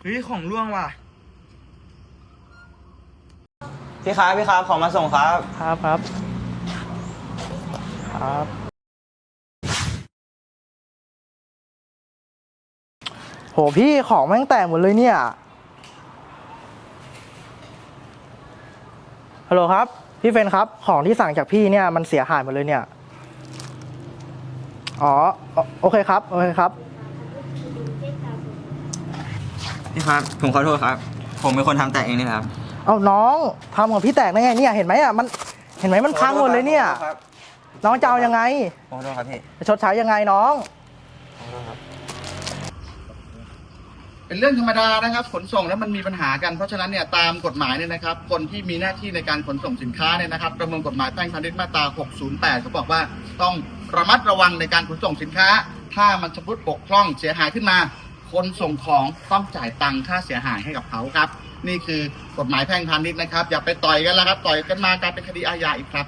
เฮ้ยของร่วงว่ะ พี่ครับพี่ครับของมาส่งครับ ครับครับ ครับ โหพี่ของแม่งแตกหมดเลยเนี่ย ฮัลโหลครับ พี่เฟรนครับ ของที่สั่งจากพี่เนี่ยมันเสียหายหมดเลยเนี่ย อ๋อ โอโอเคครับ โอเคครับ พี่ครับ ผมขอโทษครับ ผมเป็นคนทำแตกเองนี่ครับเอาน้องทำกับพี่แตกได้ไงเนี่ยเห็นไหมอะมันเห็นไหมมันพังหมดเลยเนี่ยครับน้องจะเอายังไงขอโทษครับพี่จะชดใช้ยังไงน้อง เป็นเรื่องธรรมดานะครับ ขนส่งแล้วมันมีปัญหากันเพราะฉะนั้นเนี่ยตามกฎหมายเนี่ยนะครับ คนที่มีหน้าที่ในการขนส่งสินค้าเนี่ยนะครับประมวลกฎหมายแพ่งพาณิชย์มาตรา 608เขาบอกว่า ต้องระมัดระวังในการขนส่งสินค้า ถ้ามันชำรุดบกพร่องเสียหายขึ้นมา คนส่งของต้องจ่ายตังค่าเสียหายให้กับเขาครับ นี่คือกฎหมายแพ่งพาณิชย์นะครับ อย่าไปต่อยกันแล้วครับ ต่อยกันมากลายเป็นคดีอาญาอีกครับ